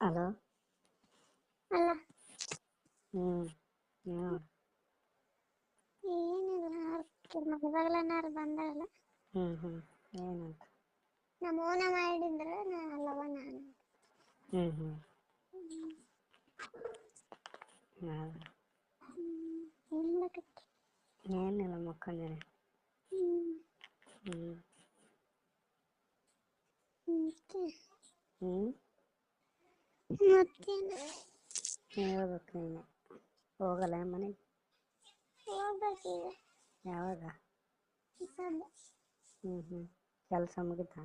Hello ಅಲ್ಲ ಹ್ಞೂ ಹ್ಞೂ ಏನಿಲ್ಲ ಮಗಬಗಲನಾರು ಬಂದಾಗಲ್ಲ ಹ್ಮ್ ಹ್ಮ್ ಏನಂತ. ನಮ್ಮ ಓನ ಮಾಡಿದ್ರೆ ನಾ ಅಲ್ಲವ ನಾನು. ಹ್ಮ್ ಹ್ಮ್ ಹೌದಾ ಏನ್ ಮಾಡಕತ್ತಿ? ಏನಿಲ್ಲ ಮಕ್ಕಂದೇನೆ ಹ್ಮ್ ಹ್ಞೂ ಹ್ಮ್ ಹ್ಞೂ ಮತ್ತೇನು? ಹೇಳ್ಬೇಕು ನೀನು? ಹೋಗಲ್ಲ ಮನೆಗೆ? ಹೋಗ್ಬೇಕೀಗ ಯಾವಾಗ? ಹ್ಞೂ ಹ್ಞೂ ಕೆಲಸ ಮುಗಿತಾ?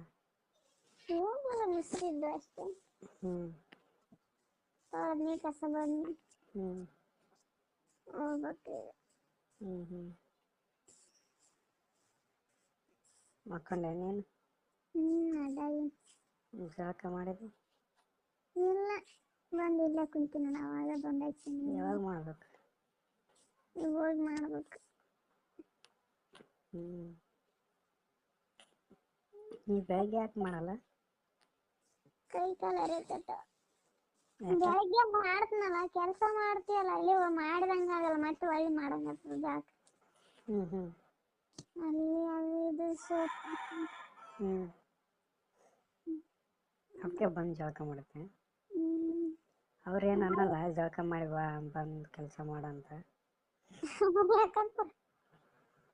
ಹೋಗಲ್ಲ ಮುಸ್ರಿದ್ದು ಅಷ್ಟೇ. ಹ್ಞೂ ತೊಳೆದ್ನಿ ಕಸ ಬಂದ್ನಿ. ಹ್ಞೂ ಹೋಗ್ಬೇಕೀಗ ಹ್ಞೂ ಹ್ಞೂ ಮಕ್ಕಂಡೆ ನೀನು? ಹ್ಮ್ ಅದಾಗಿ ಜಳಕ ಮಾಡಿದೆ ಇಲ್ಲ ಬಂದು ಇಲ್ಲೇ ಕುಂತೀನಿ ನಾನು ಅವಾಗ ಬಂದಾಯ್ತೀನಿ ಯಾವಾಗ ಮಾಡ್ಬೇಕು? ನೀವು ಹೋಗಿ ಮಾಡ್ಬೇಕು ನೀ ಬೆಳಗ್ಗೆ ಯಾಕೆ ಮಾಡಲ್ಲ? ಕೈ ಕಾಲು ಯಾಕೆ? ಬೆಳಗ್ಗೆ ಮಾಡ್ತೀನಲ್ಲ ಕೆಲಸ ಮಾಡ್ತೀಯಲ್ಲ ಅಲ್ಲಿ ಮಾಡ್ದಂಗ ಆಗಲ್ಲ ಮತ್ತೆ ಒಳ್ಳೆ ಮಾಡಂಗ ಜಾಕ ಹ್ಮ್ ಹ್ಞೂ ಅಲ್ಲಿ ಅದು ಇದು ಸೋಪ್. ಹ್ಞೂ ಅದಕ್ಕೆ ಬಂದು ಜಳಕ ಮಾಡುತ್ತೆ. ಹ್ಮ್ ಅವ್ರೇನು ಅನ್ನಲ್ಲ ಜಳಕ ಮಾಡಿ ಬಾ ಬಂದು ಕೆಲಸ ಮಾಡಂತ ಯಾಕಂತ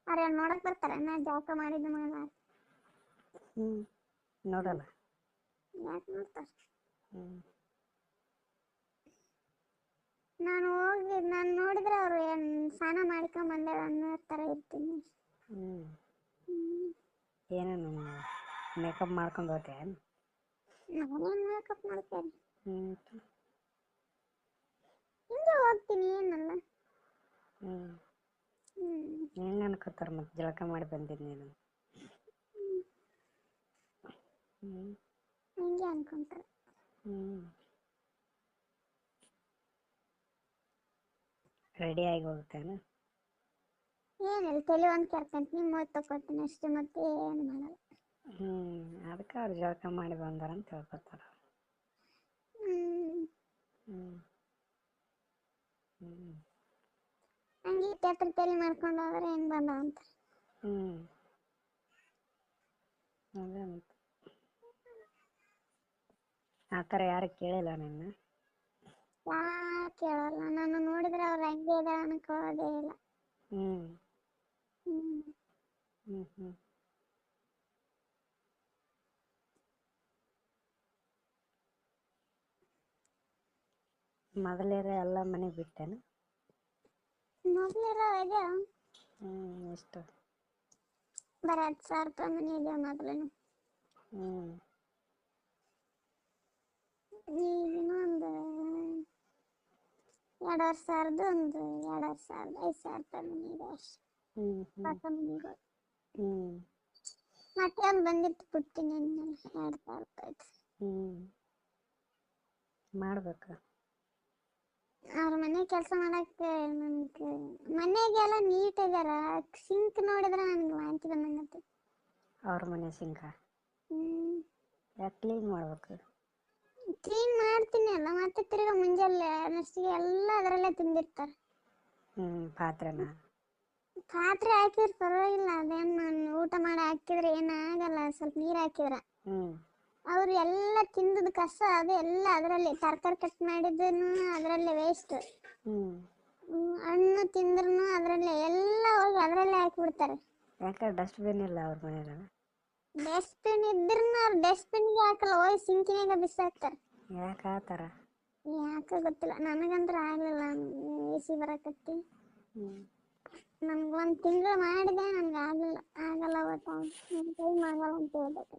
ಅವ್ರು ಏನ್ ನೋಡಕ್ ಬರ್ತಾರ ನಾ ಜಳಕ ಮಾಡಿದ್ದು ಮಾಡ ಹ್ಞೂ ನೋಡಲ್ಲ. ಯಾಕೆ ನೋಡ್ತಾರ? ನಾನು ಹೋಗಿ ನಾನು ನೋಡಿದ್ರೆ ಅವ್ರು ಏನ್ ಸ್ನಾನ ಮಾಡ್ಕೊಂಡ್ ಅನ್ನೋ ತರ ಇರ್ತೀನಿ. ಹ್ಮ್. ಏನೇನು ಮೇಕಪ್ ಮಾಡ್ಕೊಂಡು ಹೋಗ್ತೆ ನಾನೇನ್ ಮೇಕಪ್ ಮಾಡ್ತೇನೆ. ಹಿಂಗೆ ಹೋಗ್ತೀನಿ ಏನಲ್ಲ. ಹೆಂಗೆ ಅನ್ಕೋತಾರೆ ಮತ್ತೆ ಜಳಕ ಮಾಡಿ ಬಂದಿದ್ ನೀನು? ಹಿಂಗೆ ಅನ್ಕೊಂತಾರೆ. ರೆಡಿ ಆಗಿ ಹೋಗ್ತೇನೆ? ಏನಿಲ್ಲ ತಲೆ ಒಂದು ಕೆರ್ಕಂತ ನಿಮ್ಮ ಹೋಗಿ ತಕೊತೀನಿ ಅಷ್ಟೇ ಮತ್ತೆ ಏನು ಮಾಡಲ್ಲ. ಹ್ಞೂ ಅದಕ್ಕೆ ಅವ್ರು ಜಳಕ ಮಾಡಿ ಬಂದಾರ ಅಂತ ಹೇಳ್ಕೊತಾರೆ ಹ್ಮ್ ಹ್ಞೂ ಹ್ಞೂ ಹಂಗೆ ತಲೆ ಮಾಡ್ಕೊಂಡು ಹೋದ್ರೆ ಹೆಂಗ್ ಬಂದ ಅಂತ. ಹ್ಮ್. ಅದೇ ಮತ್ತೆ. ಆ ಥರ ಯಾರು ಕೇಳಿಲ್ಲ ನಿನ್ನ? ಯಾಕೆ ಕೇಳಲ್ಲ. ನಾನು ನೋಡಿದ್ರೆ ಅವ್ರು ಹಂಗೆ ಇದೆ ಅನ್ಕೊಳ್ಳೋದೇ ಇಲ್ಲ. ಹ್ಮ್. ಹ್ಮ್. ಹ್ಮ್ ಹ್ಮ್. ಮೊದಲೇರೆ ಎಲ್ಲ ಮನೆ ಬಿಟ್ಟೇನು? ಮೊದಲಿರೋ ಇದೆ. ಹ್ಞೂ ಎಷ್ಟು? ಬರೀ ಹತ್ತು ಸಾವಿರ ರೂಪಾಯಿ ಮನೆ ಇದೆ ಮೊದಲು ಹ್ಞೂ ಈಗ ಇನ್ನೊಂದು ಎರಡೂವರೆ ಸಾವಿರದ್ದು ಒಂದು ಎರಡೂವರೆ ಸಾವಿರದ ಐದು ಸಾವಿರ ರೂಪಾಯಿ ಮನೆ ಇದೆ ಅಷ್ಟೇ. ಹ್ಞೂ ಹ್ಞೂ ಹೊಸ ಮನೆಗಳು ಹ್ಞೂ ಮತ್ತೆ ಒಂದು ಬಂದಿತ್ತು ಪುಟ್ಟಿ ನೆನ್ನೆ ಎರಡು ಸಾವಿರ ರೂಪಾಯಿ ಹ್ಞೂ ಮಾಡ್ಬೇಕು? ಅವ್ರ ಮನೆ ಕೆಲಸ ಮಾಡಕ್ಕೆ ನನ್ಗೆ ಮನೆಗೆಲ್ಲ ನೀಟ್ ಇದಾರ. ಸಿಂಕ್ ನೋಡಿದ್ರೆ ನನ್ಗೆ ವಾಂತಿ ಬಂದಂಗತ್ತೆ ಅವ್ರ ಮನೆ ಸಿಂಕ? ಹ್ಮ್. ಯಾಕೆ ಕ್ಲೀನ್ ಮಾಡ್ಬೇಕು? ಕ್ಲೀನ್ ಮಾಡ್ತೀನಿ ಅಲ್ಲ ಮತ್ತೆ ತಿರ್ಗಾ ಮುಂಜಾನೆ ಅನ್ನಷ್ಟಿಗೆ ಎಲ್ಲ ಅದರಲ್ಲೇ ತಿಂದಿರ್ತಾರೆ. ಹ್ಮ್ ಪಾತ್ರೆನ? ಪಾತ್ರೆ ಹಾಕಿದ್ರೆ ಪರವಾಗಿಲ್ಲ ಅದೇನು ನಾನು ಊಟ ಮಾಡಿ ಹಾಕಿದ್ರೆ ಏನಾಗಲ್ಲ ಸ್ವಲ್ಪ ನೀರು ಹಾಕಿದ್ರೆ. ಹ್ಞೂ ಅವ್ರು ಎಲ್ಲ ತಿಂದದ ಕಸ ಅದು ಎಲ್ಲ ಅದರಲ್ಲಿ ತರಕಾರಿ ಕಟ್ ಮಾಡಿದನು ಅದರಲ್ಲೇ ವೇಸ್ಟ್ ಹಣ್ಣು ತಿಂದ್ರೂ ಅದರಲ್ಲೇ ಎಲ್ಲ ಹೋಗಿ ಅದರಲ್ಲೇ ಹಾಕಿಬಿಡ್ತಾರೆ. ಯಾಕಂದ್ರೆ ಡಸ್ಟ್ಬಿನ್ ಇಲ್ಲ ಅವ್ರ ಮನೆಯಲ್ಲಿ ಡಸ್ಟ್ಬಿನ್ ಇದ್ರೂ ಅವ್ರು ಡಸ್ಟ್ಬಿನ್ಗೆ ಹಾಕಲ್ಲ ಹೋಗಿ ಸಿಂಕಿನಾಗ ಬಿಸಾಕ್ತಾರೆ. ಯಾಕೆ ಆ ಥರ ಯಾಕೆ ಗೊತ್ತಿಲ್ಲ ನನಗಂದ್ರೆ ಆಗಲಿಲ್ಲ ಎ ಸಿ ಬರಕತ್ತಿ. ನನ್ಗೆ ಒಂದು ತಿಂಗಳು ಮಾಡಿದೆ ನನ್ಗೆ ಆಗಲಿಲ್ಲ ಆಗಲ್ಲ ಅವತ್ತು ನನ್ನ ಕೈ ಆಗಲ್ಲ ಅಂತ ಹೇಳ್ಬೇಕು